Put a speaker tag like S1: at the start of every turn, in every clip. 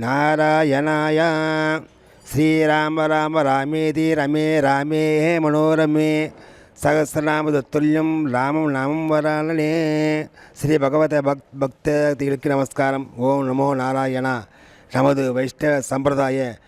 S1: நாராயணாய. ஸ்ரீராம ராம ராமேதி ரமே ராமே மனோரமே. சகசிரநாமதத்துல்யம் ராமம் நாமம் வராளனே ஸ்ரீ பகவத பக் பக்தர்களுக்கு நமஸ்காரம். ஓம் நமோ நாராயணா. நமது வைஷ்ணவ சம்பிரதாய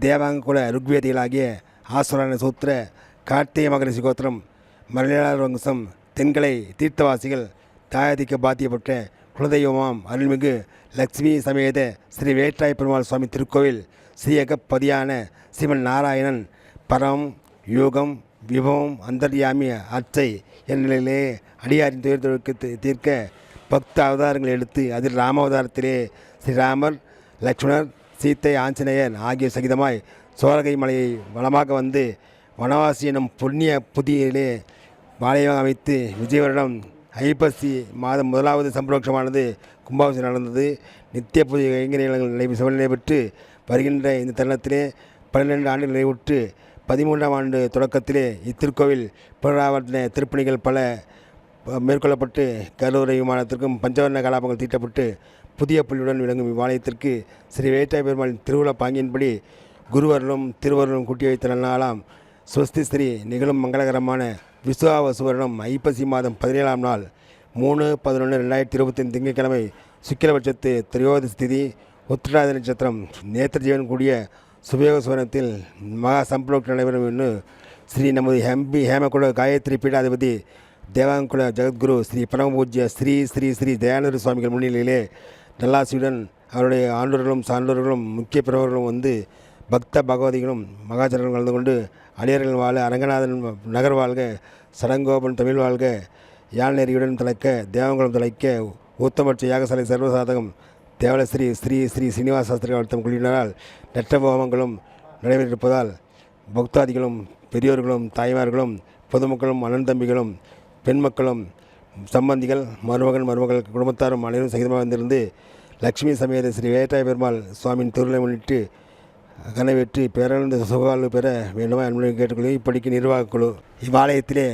S1: தேவாங்குல ருக்வேதிகளாகிய ஆசுரான சூத்திர கார்த்திகை மகரிஷி கோத்திரம் மலையாள வம்சம் தென்கலை தீர்த்தவாசிகள் தாயாதிக்க பாத்தியப்பட்ட குலதெய்வமாம் அருள்மிகு லக்ஷ்மி சமேத ஸ்ரீ வேற்றாய் பெருமாள் சுவாமி திருக்கோவில் ஸ்ரீயகப்பதியான ஸ்ரீமன் நாராயணன் பரம் யோகம் விபவம் அந்தர்யாமி அச்சை என் நிலையிலே அடியாரின் துயர்தொழுக்கு தீர்க்க பக்த அவதாரங்களை எடுத்து அதில் ராமாவதாரத்திலே ஸ்ரீராமர் லக்ஷ்மணர் சீத்தை ஆஞ்சநேயர் ஆகிய சகிதமாய் சோழகை மலையை வளமாக வந்து வனவாசி எனும் புண்ணிய புதியிலே மாலையாக அமைத்து விஜயவரிடம் ஐப்பசி மாதம் முதலாவது சம்பரோட்சமானது கும்பாபிஷம் நடந்தது. நித்திய புதிய கைங்கரியங்கள் நிலை நடைபெற்று வருகின்ற இந்த தருணத்திலே பன்னிரெண்டு ஆண்டுகள் நிறைவுற்று பதிமூன்றாம் ஆண்டு தொடக்கத்திலே இத்திருக்கோவில் புனராவர்த்தன திருப்பணிகள் பல மேற்கொள்ளப்பட்டு கல்லூரி விமானத்திற்கும் பஞ்சவர்ண கலாபங்கள் தீட்டப்பட்டு புதிய புள்ளியுடன் விளங்கும் இவ்வாலயத்திற்கு ஸ்ரீ வேட்டாய் பெருமாளின் திருவிழா பாங்கின்படி குருவர்களும் திருவர்களும் கூட்டி வைத்த நன்னாளாம் ஸ்வஸ்தி ஸ்ரீ நிகழும் மங்களகரமான விசுவாவ வருடம் ஐப்பசி மாதம் பதினேழாம் நாள் மூணு பதினொன்று ரெண்டாயிரத்தி இருபத்தி திங்கட்கிழமை சுக்கிலபட்சத்து திரையோதி ஸ்திதி உத்திராத நட்சத்திரம். நேத்திர ஜீவன் கூடிய சுபயோகஸ்வரத்தில் மகா சம்பளோக்தி நடைபெறும் என்று ஸ்ரீ நமது ஹம்பி ஹேமகுல காயத்ரி பீடாதிபதி தேவாங்குல ஜெகத்குரு ஸ்ரீ பரமபூஜ்ய ஸ்ரீ ஸ்ரீ ஸ்ரீ தயானந்த சுவாமிகள் முன்னிலையிலே நல்லாசியுடன் அவருடைய ஆண்டோர்களும் சான்றோர்களும் முக்கிய பிறவர்களும் வந்து பக்த பகவதிகளும் மகாஜனர்களும் கலந்து கொண்டு அடியர்கள் வாழ அரங்கநாதன் நகர் வாழ்க சடங்கோபன் தமிழ் வாழ்க யாழ்நெறியுடன் தலைக்க தேவங்குளம் தலைக்க ஊத்தமற்ற யாகசாலை சர்வசாதகம் தேவலஸ்ரீ ஸ்ரீ ஸ்ரீ சீனிவாச சாஸ்திரி அழுத்தம் குழுவினரால் நெற்றபோகங்களும் நடைபெற்றிருப்பதால் பக்தாதிகளும் பெரியோர்களும் தாய்மார்களும் பொதுமக்களும் அண்ணன் தம்பிகளும் பெண் மக்களும் சம்பந்திகள் மருமகன் மருமகள் குடும்பத்தாரும் அனைவரும் சகிதமாக வந்திருந்து லக்ஷ்மி சமேத ஸ்ரீ வேட்டாய பெருமாள் சுவாமியின் திருவிழை முன்னிட்டு கனவெற்றி பேரழிந்த சுகவாழ்வு பெற வேண்டுமா என்பதை கேட்டுக்கொள்கிறேன். இப்படிக்கு நிர்வாகக் குழு இவ்வாலயத்திலே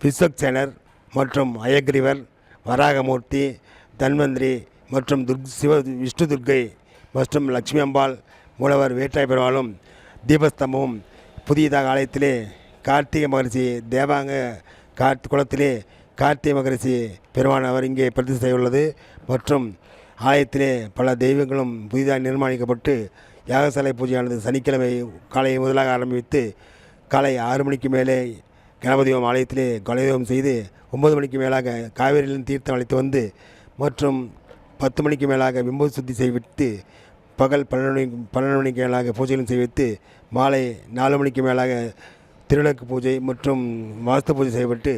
S1: விஸ்வக்சேனர் மற்றும் அயக்ரிவர் வராகமூர்த்தி தன்வந்திரி மற்றும் துர்க் சிவ விஷ்ணு துர்க்கை மற்றும் லட்சுமி அம்பாள் மூலவர் வேட்டாய் பெருமாளும் தீபஸ்தம்பமும் புதியதாக ஆலயத்திலே கார்த்திகை மகரிஷி தேவாங்க கார்த் குளத்திலே கார்த்திகை மகரிஷி பெருமான் அவர் இங்கே பிரதிஷ்டை உள்ளது மற்றும் ஆலயத்திலே பல தெய்வங்களும் புதிதாக நிர்மாணிக்கப்பட்டு யாகசாலை பூஜையானது சனிக்கிழமை காலை முதலாக ஆரம்பித்து காலை ஆறு மணிக்கு மேலே கணபதி ஆலயத்திலே கொலைதோம் செய்து ஒன்பது மணிக்கு மேலாக காவேரியிலும் தீர்த்தம் அழைத்து வந்து மற்றும் பத்து மணிக்கு மேலாக விம்பது சுத்தி செய்வித்து பகல் பன்னெண்டு மணி பன்னெண்டு மணிக்கு மேலாக பூஜைகளும் செய்வித்து மாலை நாலு மணிக்கு மேலாக திருவிளக்கு பூஜை மற்றும் வாஸ்து பூஜை செய்யப்பட்டு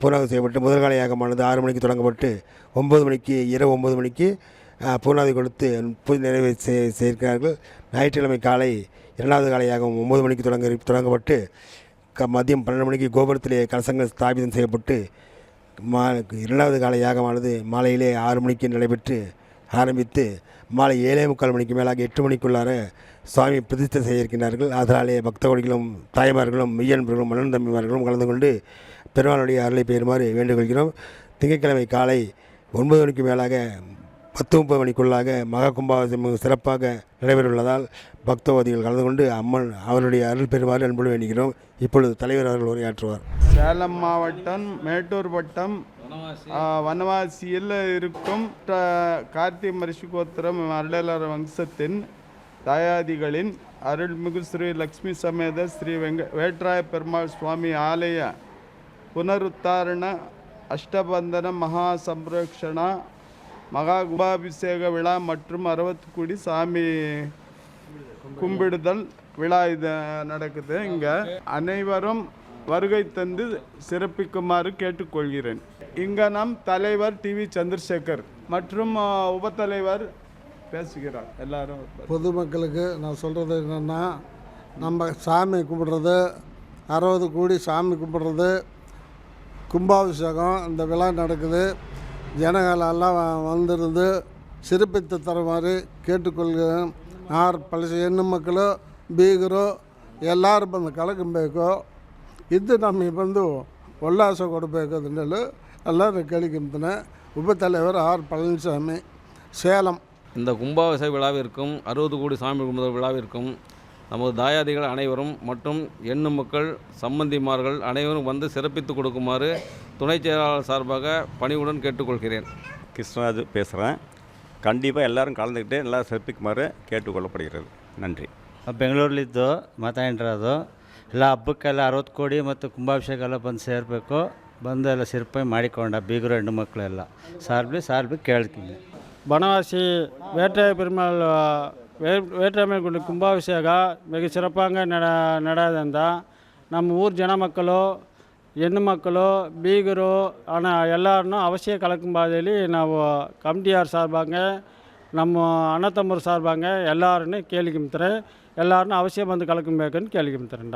S1: பூர்ணாகம் செய்யப்பட்டு முதல்கால யாகமானது ஆறு மணிக்கு தொடங்கப்பட்டு ஒம்பது மணிக்கு இரவு ஒம்பது மணிக்கு அஹ், பூர்ணாதி கொடுத்து பூஜை நிறைவு செய்- செய்கிறார்கள் ஞாயிற்றுக்கிழமை காலை இரண்டாவது கால யாகம் ஒம்பது மணிக்கு தொடங்க தொடங்கப்பட்டு க மதியம் பன்னெண்டு மணிக்கு கோபுரத்திலே கலசங்கள் ஸ்தாபிதம் செய்யப்பட்டு மா இரண்டாவது கால யாகமானது மாலையிலே ஆறு மணிக்கு நடைபெற்று ஆரம்பித்து மாலை ஏழே முக்கால் மணிக்கு மேலாக எட்டு மணிக்குள்ளார சுவாமி பிரதிஷ்டை செய்ய இருக்கின்றார்கள் அதனாலே பக்த கோடிகளும் தாய்மார்களும் மெய்யன்பர்களும் மன்னன் தம்பிமார்களும் கலந்து கொண்டு பெருமாளுடைய அருளை பெறுமாறு வேண்டுகொள்கிறோம். திங்கட்கிழமை காலை ஒன்பது மணிக்கு மேலாக பத்து முப்பது மணிக்குள்ளாக மகா கும்பாபிஷேகம் சிறப்பாக நடைபெறவுள்ளதால் பக்தவாதிகள் கலந்து கொண்டு அம்மன் அவருடைய அருள் பெறுமாறு அன்போடு வேண்டுகிறோம். இப்பொழுது தலைவர் அவர்கள் உரையாற்றுவார்.
S2: சேலம் மாவட்டம் மேட்டூர் வட்டம் வனவாசியில் இருக்கும் ட- கார்த்திகை மரிஷி கோத்திரம் அருளாளர் வம்சத்தின் தாயாதிகளின் அருள்மிகு ஸ்ரீ லக்ஷ்மி சமேத ஸ்ரீ வெங்க வேட்ராய பெருமாள் சுவாமி ஆலய புனருத்தாரண அஷ்டபந்தன மகா சம்ரக்ஷணா மகா குபாபிஷேக விழா மற்றும் அறுபத்து கோடி சாமி கும்பிடுதல் விழா இது நடக்குது இங்கே அனைவரும் வருகை தந்து சிறப்பிக்குமாறு கேட்டுக்கொள்கிறேன் இங்கே நம் தலைவர் டிவி சந்திரசேகர் மற்றும் உபத்தலைவர் பேசுகிறார் எல்லாரும்
S3: பொதுமக்களுக்கு நான் சொல்கிறது என்னென்னா நம்ம சாமி கும்பிட்றது அறுபது கோடி சாமி கும்பிட்றது கும்பாபிஷேகம் இந்த விழா நடக்குது ஜனங்கள் எல்லாம் வ- வந்திருந்து சிறப்பித்து தருமாறு ಕೇಳಿಕೊಳ್ಳುತ್ತೇನೆ ಆರು ಪಳಸ ಹೆಣ್ಣು ಮಕ್ಕಳು ಬೀಗರು ಎಲ್ಲರೂ ಬಂದು ಕಳ್ಕೊಬೇಕು ಇದ್ದು ನಮಗೆ ಬಂದು ಉಲ್ಲಾಸ ಕೊಡಬೇಕು ಅದನ್ನೆಲ್ಲ ಎಲ್ಲರೂ ಕೇಳಿಕೊಂತಾನೆ ಉಪತಲೆವರು ಆರ್ ಪಳನಿಸ್ವಾಮಿ சேலம்
S4: இந்த கும்பாபிஷேக விழாவிற்கும் அறுபது கோடி சாமி கும்பிடுற விழாவிற்கும் நமது தாயாதிகள் அனைவரும் மற்றும் எண்ணு மக்கள் சம்பந்திமார்கள் அனைவரும் வந்து சிறப்பித்து கொடுக்குமாறு துணை செயலாளர் சார்பாக பணிவுடன் கேட்டுக்கொள்கிறேன்.
S5: கிருஷ்ணராஜ் பேசுகிறேன் கண்டிப்பாக எல்லாரும் கலந்துக்கிட்டு நல்லா சிறப்பிக்குமாறு கேட்டுக்கொள்ளப்படுகிறது. நன்றி. ನನ್ರಿ
S6: ಬೆಂಗಳೂರಲ್ಲಿದ್ದು ಮಾತಾಡಿರೋದು ಎಲ್ಲ ಹಬ್ಬಕ್ಕೆಲ್ಲ ಅರವತ್ತು ಕೋಡಿ ಮತ್ತು ಕುಂಭಾಭಿಷೇಕ வந்து ಬಂದು வந்து ಬಂದು சிற்பம் ಸಿರ್ಪೆ ಮಾಡಿಕೊಂಡ ಬೀಗರು ಹೆಣ್ಣು எல்லாம். ಸಾರ್ಬಿ ಸಾರ್ಬಿ ಕೇಳ್ತೀನಿ
S7: ಬನವಾಸಿ ಬೇಟೆ பெருமாள் வே வேற்றாமை குண்டு கும்பாபிஷேக மிக சிறப்பாக நட நடாதந்தா ನಮ್ಮ ಊರು ಜನ ಮಕ್ಕಳು ಹೆಣ್ಣು ಮಕ್ಕಳು ಬೀಗರು ಹಣ ಎಲ್ಲರನ್ನೂ ಅವಶ್ಯ ಕಲಕಂಬಾದಲ್ಲಿ ನಾವು ಕಮಿಟಿಯವ್ರ ಸಾರ್ಬಾಗ ನಮ್ಮ ಅಣ್ಣ ತಮ್ಮರ ಸಾರ್ಬಾಗ ಎಲ್ಲರನ್ನೂ ಕೇಳಿಕೊಂತಾರೆ ಎಲ್ಲರನ್ನೂ ಅವಶ್ಯ ಬಂದು ಕಲಕಂಬೇಕಂತ ಕೇಳಿಕೊಂತಾರಂಡ